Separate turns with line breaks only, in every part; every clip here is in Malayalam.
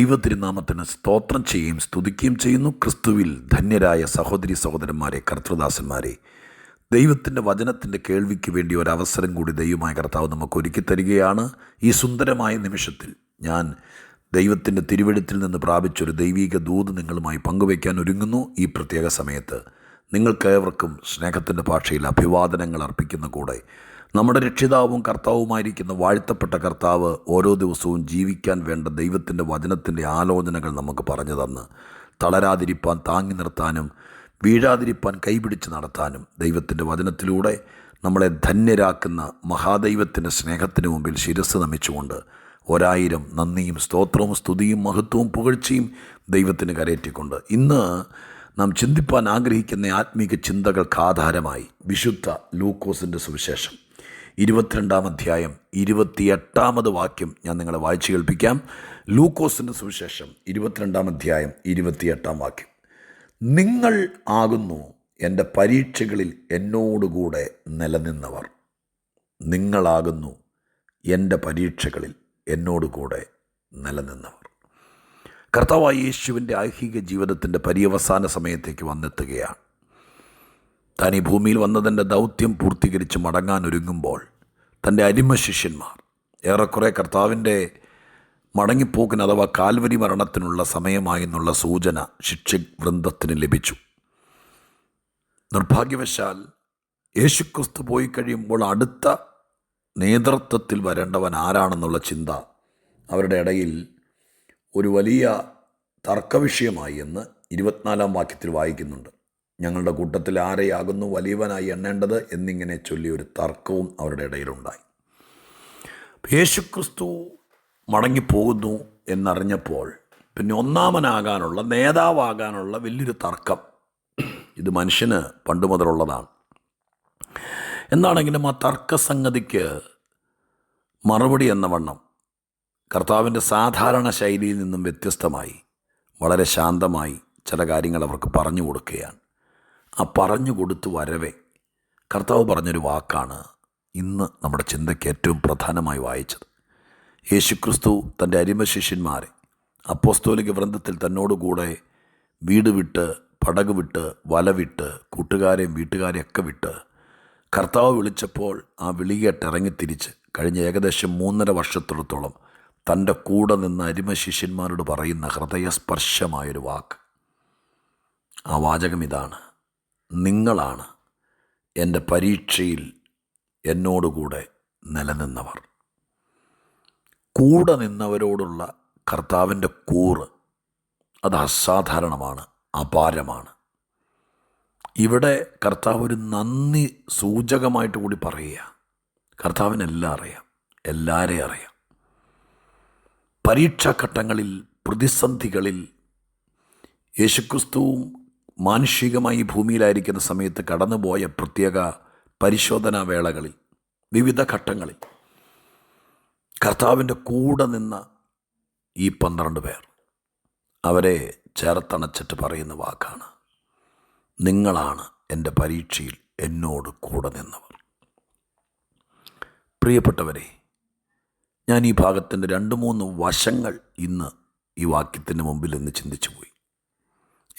ദൈവത്തിരുനാമത്തിന് സ്തോത്രം ചെയ്യുകയും സ്തുതിക്കുകയും ചെയ്യുന്നു. ക്രിസ്തുവിൽ ധന്യരായ സഹോദരി സഹോദരന്മാരെ കർത്തൃദാസന്മാരെ ദൈവത്തിന്റെ വചനത്തിന്റെ കേൾവിക്ക് വേണ്ടി ഒരവസരം കൂടി ദൈവമായ കർത്താവ് നമുക്ക് ഒരുക്കി തരികയാണ്. ഈ സുന്ദരമായ നിമിഷത്തിൽ ഞാൻ ദൈവത്തിന്റെ തിരുവെടുത്തിൽ നിന്ന് പ്രാപിച്ചൊരു ദൈവീക ദൂത് നിങ്ങളുമായി പങ്കുവയ്ക്കാൻ ഒരുങ്ങുന്നു. ഈ പ്രത്യേക സമയത്ത് നിങ്ങൾക്കേവർക്കും സ്നേഹത്തിന്റെ ഭാഷയിൽ അഭിവാദനങ്ങൾ അർപ്പിക്കുന്ന കൂടെ നമ്മുടെ രക്ഷിതാവും കർത്താവുമായിരിക്കുന്ന വാഴ്ത്തപ്പെട്ട കർത്താവ് ഓരോ ദിവസവും ജീവിക്കാൻ വേണ്ട ദൈവത്തിന്റെ വചനത്തിന്റെ ആലോചനകൾ നമുക്ക് പറഞ്ഞു തന്ന് തളരാതിരിപ്പാൻ താങ്ങി നിർത്താനും വീഴാതിരിപ്പാൻ കൈപിടിച്ച് നടത്താനും ദൈവത്തിന്റെ വചനത്തിലൂടെ നമ്മളെ ധന്യരാക്കുന്ന മഹാദൈവത്തിന്റെ സ്നേഹത്തിന് മുമ്പിൽ ശിരസ് നമിച്ചുകൊണ്ട് ഒരായിരം നന്ദിയും സ്തോത്രവും സ്തുതിയും മഹത്വവും പുകഴ്ചയും ദൈവത്തിന് കരയറ്റിക്കൊണ്ട് ഇന്ന് നാം ചിന്തിപ്പാൻ ആഗ്രഹിക്കുന്ന ആത്മീക ചിന്തകൾക്ക് ആധാരമായി വിശുദ്ധ ലൂക്കോസിന്റെ സുവിശേഷം. ഇരുപത്തിരണ്ടാം അധ്യായം ഇരുപത്തിയെട്ടാമത് വാക്യം ഞാൻ നിങ്ങളെ വായിച്ചു കേൾപ്പിക്കാം. ലൂക്കോസിന്റെ സുവിശേഷം ഇരുപത്തിരണ്ടാം അധ്യായം ഇരുപത്തിയെട്ടാം വാക്യം. നിങ്ങൾ ആകുന്നു എന്റെ പരീക്ഷകളിൽ എന്നോടുകൂടെ നിലനിന്നവർ. നിങ്ങളാകുന്നു എന്റെ പരീക്ഷകളിൽ എന്നോടുകൂടെ നിലനിന്നവർ. കർത്താവായ യേശുവിന്റെ ഐഹിക ജീവിതത്തിന്റെ പര്യവസാന സമയത്തേക്ക് വന്നെത്തുകയാണ്. താൻ ഈ ഭൂമിയിൽ വന്നതിന്റെ ദൗത്യം പൂർത്തീകരിച്ച് മടങ്ങാൻ ഒരുങ്ങുമ്പോൾ തന്റെ അരിമ ശിഷ്യന്മാർ ഏറെക്കുറെ കർത്താവിന്റെ മടങ്ങിപ്പോക്കിന് അഥവാ കാൽവരി മരണത്തിനുള്ള സമയമായി എന്നുള്ള സൂചന ശിക്ഷ വൃന്ദത്തിന് ലഭിച്ചു. നിർഭാഗ്യവശാൽ യേശുക്രിസ്തു പോയി കഴിയുമ്പോൾ അടുത്ത നേതൃത്വത്തിൽ വരേണ്ടവൻ ആരാണെന്നുള്ള ചിന്ത അവരുടെ ഇടയിൽ ഒരു വലിയ തർക്കവിഷയമായി എന്ന് ഇരുപത്തിനാലാം വാക്യത്തിൽ വായിക്കുന്നുണ്ട്. ഞങ്ങളുടെ കൂട്ടത്തിൽ ആരെയാകുന്നു വലിയവനായി എണ്ണേണ്ടത് എന്നിങ്ങനെ ചൊല്ലി ഒരു തർക്കവും അവരുടെ ഇടയിലുണ്ടായി. യേശുക്രിസ്തു മടങ്ങിപ്പോകുന്നു എന്നറിഞ്ഞപ്പോൾ പിന്നെ ഒന്നാമനാകാനുള്ള നേതാവാകാനുള്ള വലിയൊരു തർക്കം. ഇത് മനുഷ്യന് പണ്ട് മുതലുള്ളതാണ്. എന്താണെങ്കിലും ആ തർക്കസംഗതിക്ക് മറുപടി എന്ന വണ്ണം കർത്താവിന്റെ സാധാരണ ശൈലിയിൽ നിന്നും വ്യത്യസ്തമായി വളരെ ശാന്തമായി ചില കാര്യങ്ങൾ അവർക്ക് പറഞ്ഞു കൊടുക്കുകയാണ്. ആ പറഞ്ഞു കൊടുത്തു വരവേ. കർത്താവ് പറഞ്ഞൊരു വാക്കാണ് ഇന്ന് നമ്മുടെ ചിന്തയ്ക്ക് ഏറ്റവും പ്രധാനമായി വായിച്ചത്. യേശുക്രിസ്തു തന്റെ അരിമ ശിഷ്യന്മാരെ അപ്പോസ്തോലിക വൃന്ദത്തിൽ തന്നോടുകൂടെ വീട് വിട്ട് പടക് വിട്ട് വല വിട്ട് കൂട്ടുകാരെയും വീട്ടുകാരെയൊക്കെ വിട്ട് കർത്താവ് വിളിച്ചപ്പോൾ ആ വിളികേട്ട് ഇറങ്ങിത്തിരിച്ച് കഴിഞ്ഞ ഏകദേശം മൂന്നര വർഷത്തോളത്തോളം തന്റെ കൂടെ നിന്ന് അരിമ ശിഷ്യന്മാരോട് പറയുന്ന ഹൃദയസ്പർശമായൊരു വാക്ക്. ആ വാചകം ഇതാണ്. നിങ്ങളാണ് എന്റെ പരീക്ഷയിൽ എന്നോടുകൂടെ നിലനിന്നവർ. കൂടെ നിന്നവരോടുള്ള കർത്താവിന്റെ കൂറ് അത് അസാധാരണമാണ് അപാരമാണ്. ഇവിടെ കർത്താവ് ഒരു നന്ദി സൂചകമായിട്ട് കൂടി പറയുക കർത്താവിനെല്ലാം അറിയാം എല്ലാവരെയും അറിയാം. പരീക്ഷാഘട്ടങ്ങളിൽ പ്രതിസന്ധികളിൽ യേശുക്രിസ്തുവും മാനുഷികമായി ഭൂമിയിലായിരിക്കുന്ന സമയത്ത് കടന്നുപോയ പ്രത്യേക പരിശോധനാ വേളകളിൽ വിവിധ ഘട്ടങ്ങളിൽ കർത്താവിന്റെ കൂടെ നിന്ന ഈ പന്ത്രണ്ട് പേർ അവരെ ചേർത്തണച്ചിട്ട് പറയുന്ന വാക്കാണ് നിങ്ങളാണ് എന്റെ പരീക്ഷയിൽ എന്നോട് കൂടെ നിന്നവർ. പ്രിയപ്പെട്ടവരെ ഞാൻ ഈ ഭാഗത്തിന്റെ രണ്ട് മൂന്ന് വശങ്ങൾ ഇന്ന് ഈ വാക്യത്തിന്റെ മുമ്പിൽ നിന്ന് ചിന്തിച്ചു പോയി.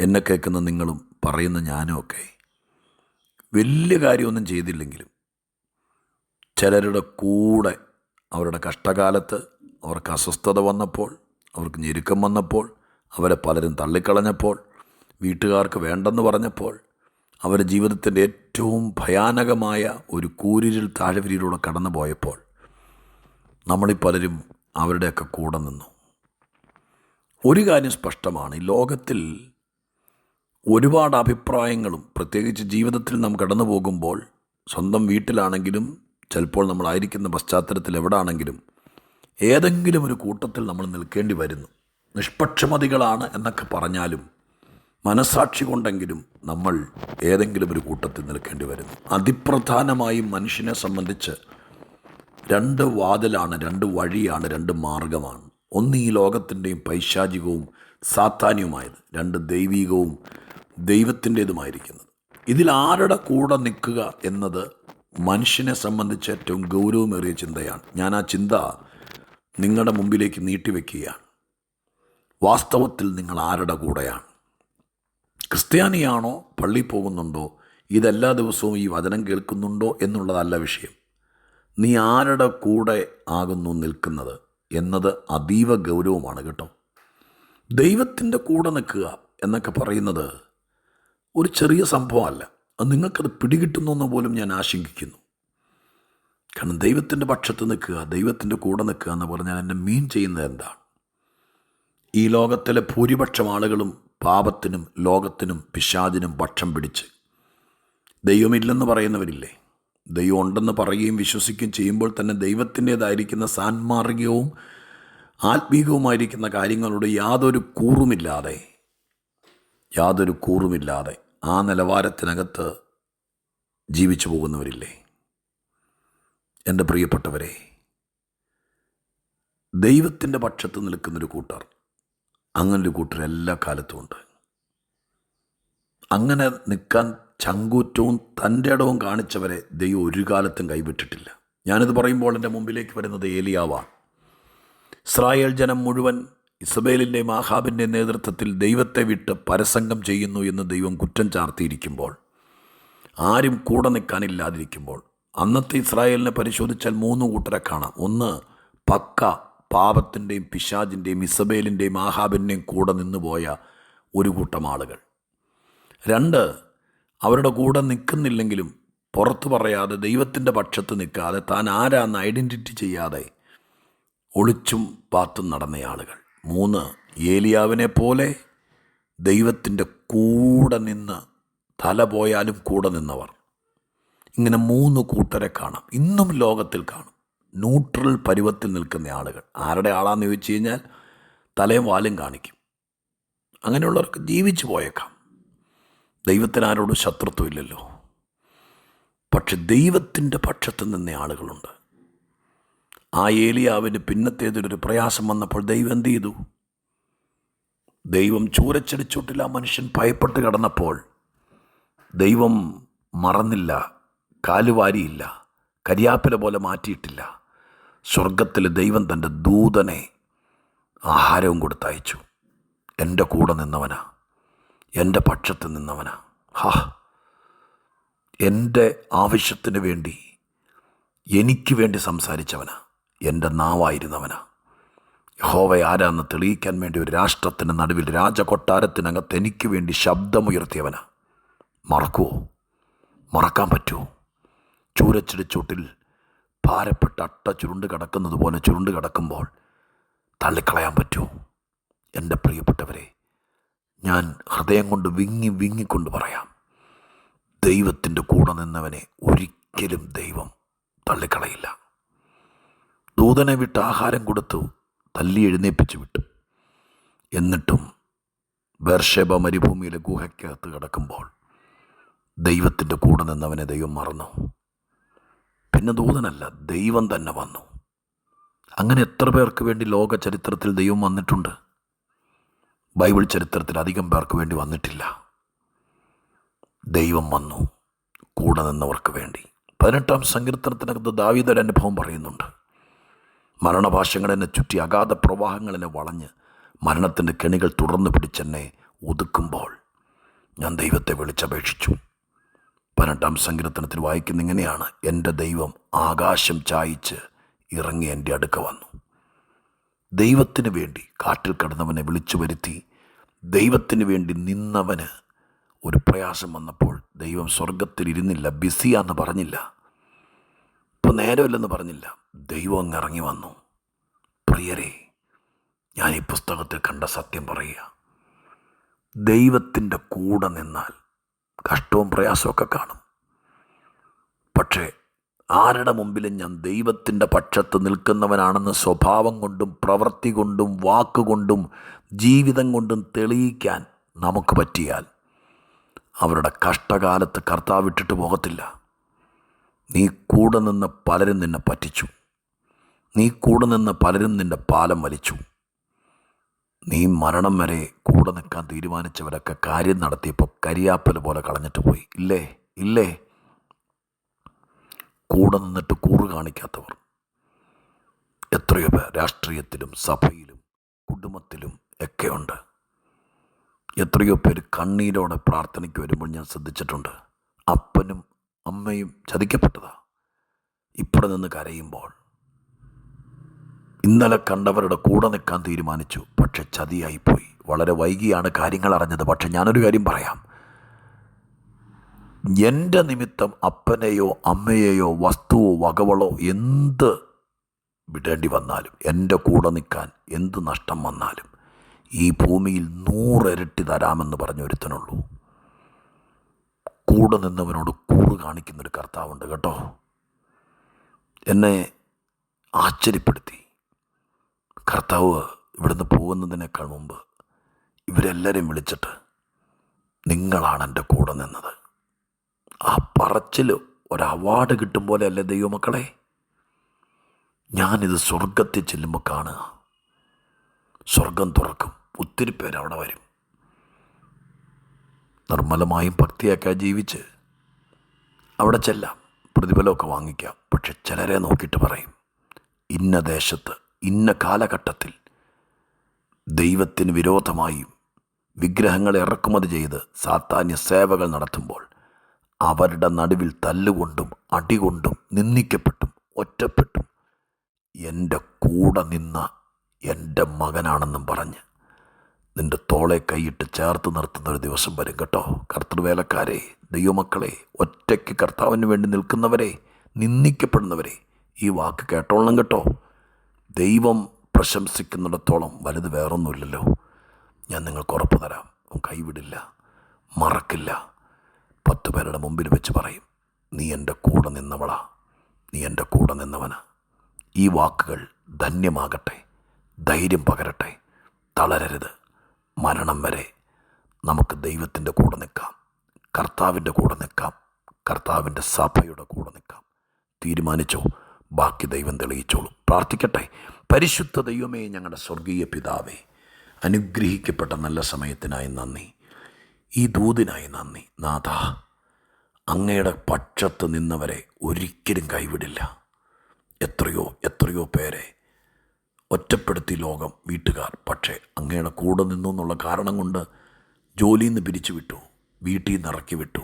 എന്നെ കേൾക്കുന്ന നിങ്ങളും പറയുന്ന ഞാനും ഒക്കെ വലിയ കാര്യമൊന്നും ചെയ്തില്ലെങ്കിലും ചിലരുടെ കൂടെ അവരുടെ കഷ്ടകാലത്ത് അവർക്ക് അസ്വസ്ഥത വന്നപ്പോൾ അവർക്ക് ഞെരുക്കം വന്നപ്പോൾ അവരെ പലരും തള്ളിക്കളഞ്ഞപ്പോൾ വീട്ടുകാർക്ക് വേണ്ടെന്ന് പറഞ്ഞപ്പോൾ അവരുടെ ജീവിതത്തിന്റെ ഏറ്റവും ഭയാനകമായ ഒരു കൂരിരിൽ താഴ്വരിയിലൂടെ കടന്നു പോയപ്പോൾ നമ്മളീ പലരും അവരുടെയൊക്കെ കൂടെ നിന്നു. ഒരു കാര്യം സ്പഷ്ടമാണ് ഈ ലോകത്തിൽ ഒരുപാട് അഭിപ്രായങ്ങളും പ്രത്യേകിച്ച് ജീവിതത്തിൽ നാം കടന്നു പോകുമ്പോൾ സ്വന്തം വീട്ടിലാണെങ്കിലും ചിലപ്പോൾ നമ്മളായിരിക്കുന്ന പശ്ചാത്തലത്തിൽ എവിടാണെങ്കിലും ഏതെങ്കിലും ഒരു കൂട്ടത്തിൽ നമ്മൾ നിൽക്കേണ്ടി വരുന്നു. നിഷ്പക്ഷമതികളാണ് എന്നൊക്കെ പറഞ്ഞാലും മനസാക്ഷി കൊണ്ടെങ്കിലും നമ്മൾ ഏതെങ്കിലും ഒരു കൂട്ടത്തിൽ നിൽക്കേണ്ടി വരുന്നു. അതിപ്രധാനമായും മനുഷ്യനെ സംബന്ധിച്ച് രണ്ട് വാതിലാണ് രണ്ട് വഴിയാണ് രണ്ട് മാർഗമാണ്. ഒന്ന് ഈ ലോകത്തിന്റെയും പൈശാചികവും സാത്താന്യവുമായത്. രണ്ട് ദൈവികവും ദൈവത്തിന്റേതുമായിരിക്കുന്നത്. ഇതിൽ ആരുടെ കൂടെ നിൽക്കുക എന്നത് മനുഷ്യനെ സംബന്ധിച്ച് ഏറ്റവും ഗൗരവമേറിയ ചിന്തയാണ്. ഞാൻ ആ ചിന്ത നിങ്ങളുടെ മുമ്പിലേക്ക് നീട്ടിവെക്കുകയാണ്. വാസ്തവത്തിൽ നിങ്ങൾ ആരുടെ കൂടെയാണ്? ക്രിസ്ത്യാനിയാണോ പള്ളി പോകുന്നുണ്ടോ? ഇതെല്ലാ ദിവസവും ഈ വചനം കേൾക്കുന്നുണ്ടോ എന്നുള്ളതല്ല വിഷയം. നീ ആരുടെ കൂടെ ആകുന്നു നിൽക്കുന്നത് എന്നത് അതീവ ഗൗരവമാണ് കേട്ടോ. ദൈവത്തിന്റെ കൂടെ നിൽക്കുക എന്നൊക്കെ പറയുന്നത് ഒരു ചെറിയ സംഭവമല്ല. അത് നിങ്ങൾക്കത് പിടികിട്ടുന്നു എന്ന് പോലും ഞാൻ ആശങ്കിക്കുന്നു. കാരണം ദൈവത്തിന്റെ പക്ഷത്ത് നിൽക്കുക ദൈവത്തിന്റെ കൂടെ നിൽക്കുക എന്ന് പറഞ്ഞാൽ എന്റെ മീൻ ചെയ്യുന്നത് എന്താണ്? ഈ ലോകത്തിലെ ഭൂരിപക്ഷം ആളുകളും പാപത്തിനും ലോകത്തിനും പിശാചിനും പക്ഷം പിടിച്ച്. ദൈവമില്ലെന്ന് പറയുന്നവരില്ലേ? ദൈവം ഉണ്ടെന്ന് പറയുകയും വിശ്വസിക്കുകയും ചെയ്യുമ്പോൾ തന്നെ ദൈവത്തിന്റേതായിരിക്കുന്ന സാൻമാർഗികവും ആത്മീകവുമായിരിക്കുന്ന കാര്യങ്ങളോട് യാതൊരു കൂറുമില്ലാതെ യാതൊരു കൂറുമില്ലാതെ ആ നിലവാരത്തിനകത്ത് ജീവിച്ചു പോകുന്നവരില്ലേ? എന്റെ പ്രിയപ്പെട്ടവരെ ദൈവത്തിന്റെ പക്ഷത്ത് നിൽക്കുന്നൊരു കൂട്ടർ അങ്ങനൊരു കൂട്ടർ എല്ലാ കാലത്തും ഉണ്ട്. അങ്ങനെ നിൽക്കാൻ ചങ്കൂറ്റവും തന്റെ ഇടവും കാണിച്ചവരെ ദൈവം ഒരു കാലത്തും കൈവിട്ടിട്ടില്ല. ഞാനിത് പറയുമ്പോൾ എന്റെ മുമ്പിലേക്ക് വരുന്നത് ഏലിയാവാണ്. ഇസ്രായേൽ ജനം മുഴുവൻ ഇസബേലിന്റെയും മാഹാബിന്റെ നേതൃത്വത്തിൽ ദൈവത്തെ വിട്ട് പരസംഗം ചെയ്യുന്നു എന്ന് ദൈവം കുറ്റം ചാർത്തിയിരിക്കുമ്പോൾ ആരും കൂടെ നിൽക്കാനില്ലാതിരിക്കുമ്പോൾ അന്നത്തെ ഇസ്രായേലിനെ പരിശോധിച്ചാൽ മൂന്ന് കൂട്ടരെ കാണാം. ഒന്ന് പക്ക പാപത്തിന്റെയും പിശാജിന്റെയും ഇസബേലിന്റെയും ആഹാബിന്റെയും കൂടെ നിന്ന് പോയ ഒരു കൂട്ടം ആളുകൾ. രണ്ട് അവരുടെ കൂടെ നിൽക്കുന്നില്ലെങ്കിലും പുറത്തു പറയാതെ ദൈവത്തിന്റെ പക്ഷത്ത് നിൽക്കാതെ താൻ ആരാന്ന് ഐഡന്റിറ്റി ചെയ്യാതെ ഒളിച്ചും പാത്തും നടന്ന ആളുകൾ മൂന്ന് ഏലിയാവിനെ പോലെ ദൈവത്തിന്റെ കൂടെ നിന്ന് തല പോയാലും കൂടെ നിന്നവർ. ഇങ്ങനെ മൂന്ന് കൂട്ടരെ കാണാം. ഇന്നും ലോകത്തിൽ കാണും. ന്യൂട്രൽ പരുവത്തിൽ നിൽക്കുന്ന ആളുകൾ. ആരുടെ ആളാന്ന് ചോദിച്ചു കഴിഞ്ഞാൽ തലയും വാലും കാണിക്കും. അങ്ങനെയുള്ളവർക്ക് ജീവിച്ചു പോയേക്കാം. ദൈവത്തിന് ആരോടും ശത്രുത്വം ഇല്ലല്ലോ പക്ഷെ ദൈവത്തിന്റെ പക്ഷത്ത് നിന്ന ആളുകളുണ്ട്. ആ ഏലിയാവിന് പിന്നത്തേതിലൊരു പ്രയാസം വന്നപ്പോൾ ദൈവം എന്ത് ചെയ്തു? ദൈവം ചൂരച്ചടിച്ചോട്ടില്ല മനുഷ്യൻ ഭയപ്പെട്ട് കിടന്നപ്പോൾ ദൈവം മറന്നില്ല കാലുവാരിയില്ല കരിയാപ്പില പോലെ മാറ്റിയിട്ടില്ല. സ്വർഗത്തിൽ ദൈവം തന്റെ ദൂതനെ ആഹാരവും കൊടുത്തയച്ചു. എന്റെ കൂടെ നിന്നവനാ എന്റെ പക്ഷത്ത് നിന്നവനാ. ഹാ എന്റെ ആവശ്യത്തിന് വേണ്ടി എനിക്ക് വേണ്ടി സംസാരിച്ചവനാ. എന്റെ നാവായിരുന്നവനാ. ഹോവ ആരാന്ന് തെളിയിക്കാൻ വേണ്ടി ഒരു രാഷ്ട്രത്തിന് നടുവിൽ രാജകൊട്ടാരത്തിനകത്ത് എനിക്ക് വേണ്ടി ശബ്ദമുയർത്തിയവനാ. മറക്കുമോ മറക്കാൻ പറ്റുമോ ചൂരച്ചിടിച്ചൂട്ടിൽ ഭാരപ്പെട്ട അട്ട ചുരുണ്ട് കിടക്കുന്നത് പോലെ ചുരുണ്ട് കിടക്കുമ്പോൾ തള്ളിക്കളയാൻ പറ്റുമോ എന്റെ പ്രിയപ്പെട്ടവരെ ഞാൻ ഹൃദയം കൊണ്ട് വിങ്ങി വിങ്ങിക്കൊണ്ട് പറയാം. ദൈവത്തിന്റെ കൂടെ നിന്നവനെ ഒരിക്കലും ദൈവം തള്ളിക്കളയില്ല. ദൂതനെ വിട്ട് ആഹാരം കൊടുത്തു തല്ലി എഴുന്നേപ്പിച്ചു വിട്ടു. എന്നിട്ടും ബേർഷേബ മരുഭൂമിയിലെ ഗുഹയ്ക്കകത്ത് കിടക്കുമ്പോൾ ദൈവത്തിന്റെ കൂടെ നിന്നവനെ ദൈവം മറന്നു. പിന്നെ ദൂതനല്ല ദൈവം തന്നെ വന്നു. അങ്ങനെ എത്ര പേർക്ക് വേണ്ടി ലോക ചരിത്രത്തിൽ ദൈവം വന്നിട്ടുണ്ട്? ബൈബിൾ ചരിത്രത്തിൽ അധികം പേർക്ക് വേണ്ടി വന്നിട്ടില്ല. ദൈവം വന്നു കൂടെ നിന്നവർക്ക് വേണ്ടി. പതിനെട്ടാം സങ്കീർത്തനത്തിനകത്ത് ദാവീദൊരു അനുഭവം പറയുന്നുണ്ട്. മരണഭാഷങ്ങൾ എന്നെ ചുറ്റി അഗാധ പ്രവാഹങ്ങൾ എന്നെ വളഞ്ഞ് മരണത്തിന്റെ കെണികൾ തുടർന്ന് പിടിച്ചെന്നെ ഒതുക്കുമ്പോൾ ഞാൻ ദൈവത്തെ വിളിച്ചപേക്ഷിച്ചു. പതിനെട്ടാം സങ്കീർത്തനത്തിൽ വായിക്കുന്ന ഇങ്ങനെയാണ് എന്റെ ദൈവം ആകാശം ചായിച്ച് ഇറങ്ങി എന്റെ അടുക്ക വന്നു. ദൈവത്തിന് വേണ്ടി കാറ്റിൽ കടന്നവനെ വിളിച്ചു വരുത്തി ദൈവത്തിന് വേണ്ടി നിന്നവന് ഒരു പ്രയാസം വന്നപ്പോൾ ദൈവം സ്വർഗത്തിൽ ഇരുന്നില്ല ബിസിയാന്ന് പറഞ്ഞില്ല. ഇപ്പോൾ നേരമില്ലെന്ന് പറഞ്ഞില്ല. ദൈവം ഇറങ്ങി വന്നു. പ്രിയരെ ഞാൻ ഈ പുസ്തകത്തിൽ കണ്ട സത്യം പറയുക. ദൈവത്തിന്റെ കൂടെ നിന്നാൽ കഷ്ടവും പ്രയാസമൊക്കെ കാണും. പക്ഷേ ആരുടെ മുമ്പിലും ഞാൻ ദൈവത്തിന്റെ പക്ഷത്ത് നിൽക്കുന്നവനാണെന്ന് സ്വഭാവം കൊണ്ടും പ്രവൃത്തി കൊണ്ടും വാക്കുകൊണ്ടും ജീവിതം കൊണ്ടും തെളിയിക്കാൻ നമുക്ക് പറ്റിയാൽ അവരുടെ കഷ്ടകാലത്ത് കർത്താവ് ഇട്ടിട്ട് പോകത്തില്ല. നീ കൂടെ നിന്ന് പലരും നിന്നെ പറ്റിച്ചു. നീ കൂടെ നിന്ന് പലരും നിന്റെ പാലം വലിച്ചു. നീ മരണം വരെ കൂടെ നിൽക്കാൻ തീരുമാനിച്ചവരൊക്കെ കാര്യം നടത്തിയപ്പോൾ കരിയാപ്പൽ പോലെ കളഞ്ഞിട്ട് പോയി. ഇല്ലേ? ഇല്ലേ? കൂടെ നിന്നിട്ട് കൂറ് കാണിക്കാത്തവർ. എത്രയോ പേർ രാഷ്ട്രീയത്തിലും സഭയിലും കുടുംബത്തിലും ഒക്കെയുണ്ട് എത്രയോ പേര് കണ്ണീരോടെ പ്രാർത്ഥനയ്ക്ക് വരുമ്പോൾ ഞാൻ ശ്രദ്ധിച്ചിട്ടുണ്ട്. അപ്പനും അമ്മയും ചതിക്കപ്പെട്ടതാ. ഇവിടെ നിന്ന് കരയുമ്പോൾ ഇന്നലെ കണ്ടവരുടെ കൂടെ നിൽക്കാൻ തീരുമാനിച്ചു. പക്ഷെ ചതിയായിപ്പോയി വളരെ വൈകിയാണ് കാര്യങ്ങൾ അറിഞ്ഞത്. പക്ഷെ ഞാനൊരു കാര്യം പറയാം. എന്റെ നിമിത്തം അപ്പനെയോ അമ്മയെയോ വസ്തുവോ വകവളോ എന്ത് വിടേണ്ടി വന്നാലും എന്റെ കൂടെ നിൽക്കാൻ എന്ത് നഷ്ടം വന്നാലും ഈ ഭൂമിയിൽ നൂറിരട്ടി തരാമെന്ന് പറഞ്ഞ ഒരുത്തനുള്ളൂ. കൂടെ നിന്നവനോട് കൂറ് കാണിക്കുന്നൊരു കർത്താവുണ്ട് കേട്ടോ. എന്നെ ആശ്ചര്യപ്പെടുത്തി. കർത്താവ് ഇവിടുന്ന് പോകുന്നതിനേക്കാൾ മുമ്പ് ഇവരെല്ലാവരെയും വിളിച്ചിട്ട് നിങ്ങളാണ് എന്റെ കൂടെ നിന്നത്. ആ പറച്ചിൽ ഒരു അവാർഡ് കിട്ടും പോലെ അല്ലേ ദൈവമക്കളെ? ഞാനിത് സ്വർഗത്തിൽ ചെല്ലുമ്പോൾ കാണുക. സ്വർഗം തുറക്കും. ഒത്തിരി പേര് അവിടെ വരും. നിർമ്മലമായും ഭക്തിയൊക്കെ ജീവിച്ച് അവിടെ ചെല്ലാം. പ്രതിഫലമൊക്കെ വാങ്ങിക്കാം. പക്ഷെ ചിലരെ നോക്കിയിട്ട് പറയും ഇന്ന ദേശത്ത് ഇന്ന കാലഘട്ടത്തിൽ ദൈവത്തിന് വിരോധമായും വിഗ്രഹങ്ങളെ ഇറക്കുമതി ചെയ്ത് സാത്താന്യ സേവകൾ നടത്തുമ്പോൾ അവരുടെ നടുവിൽ തല്ലുകൊണ്ടും അടികൊണ്ടും നിന്ദിക്കപ്പെട്ടും ഒറ്റപ്പെട്ടും എന്റെ കൂടെ നിന്ന എന്റെ മകനാണെന്നും പറഞ്ഞ് നിന്റെ തോളെ കൈയിട്ട് ചേർത്ത് നിർത്തുന്ന ഒരു ദിവസം വരും കേട്ടോ. കർത്തൃവേലക്കാരെ ദൈവമക്കളെ ഒറ്റയ്ക്ക് കർത്താവിന് വേണ്ടി നിൽക്കുന്നവരെ നിന്ദിക്കപ്പെടുന്നവരെ ഈ വാക്ക് കേട്ടോളണം കേട്ടോ. ദൈവം പ്രശംസിക്കുന്നിടത്തോളം വലുത് വേറൊന്നുമില്ലല്ലോ. ഞാൻ നിങ്ങൾക്ക് ഉറപ്പ് തരാം. കൈവിടില്ല മറക്കില്ല. പത്ത് പേരുടെ മുമ്പിൽ വെച്ച് പറയും നീ എന്റെ കൂടെ നിന്നവളാ. നീ എന്റെ കൂടെ നിന്നവനാ. ഈ വാക്കുകൾ ധന്യമാകട്ടെ ധൈര്യം പകരട്ടെ. തളരരുത്. മരണം വരെ നമുക്ക് ദൈവത്തിന്റെ കൂടെ നിൽക്കാം. കർത്താവിന്റെ കൂടെ നിൽക്കാം. കർത്താവിന്റെ സഭയുടെ കൂടെ നിൽക്കാം. തീരുമാനിച്ചോ? ബാക്കി ദൈവം തെളിയിച്ചോളും. പ്രാർത്ഥിക്കട്ടെ. പരിശുദ്ധ ദൈവമേ ഞങ്ങളുടെ സ്വർഗീയ പിതാവേ അനുഗ്രഹിക്കപ്പെട്ട നല്ല സമയത്തിനായി നന്ദി. ഈ ദൂതിനായി നന്ദി. നാഥ അങ്ങയുടെ പക്ഷത്ത് നിന്നവരെ ഒരിക്കലും കൈവിടില്ല. എത്രയോ എത്രയോ പേരെ ഒറ്റപ്പെടുത്തി ലോകം വീട്ടുകാർ. പക്ഷേ അങ്ങയുടെ കൂടെ നിന്നു എന്നുള്ള കാരണം കൊണ്ട് ജോലിയിൽ നിന്ന് പിരിച്ചു വിട്ടു വീട്ടിൽ നിന്ന് ഇറക്കി വിട്ടു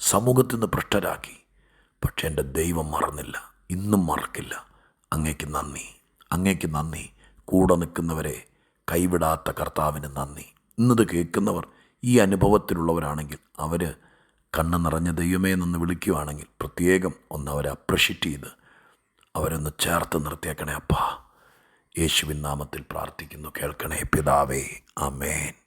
സമൂഹത്തിൽ നിന്ന് ഭ്രഷ്ടരാക്കി. പക്ഷേ എന്റെ ദൈവം മറന്നില്ല. ഇന്നും മറക്കില്ല. അങ്ങേക്ക് നന്ദി. അങ്ങേക്ക് നന്ദി. കൂടെ നിൽക്കുന്നവരെ കൈവിടാത്ത കർത്താവിന് നന്ദി. ഇന്നത് കേൾക്കുന്നവർ ഈ അനുഭവത്തിലുള്ളവരാണെങ്കിൽ അവർ കണ്ണ് നിറഞ്ഞ ദൈവമേ നിന്ന് വിളിക്കുകയാണെങ്കിൽ പ്രത്യേകം ഒന്ന് അവരെ അപ്രിഷ്യേറ്റ് ചെയ്ത് അവരൊന്ന് ചേർത്ത് നിർത്തിയേക്കണേ അപ്പാ. യേശുവിൻ നാമത്തിൽ പ്രാർത്ഥിക്കുന്നു. കേൾക്കണേ പിതാവേ. ആമേൻ.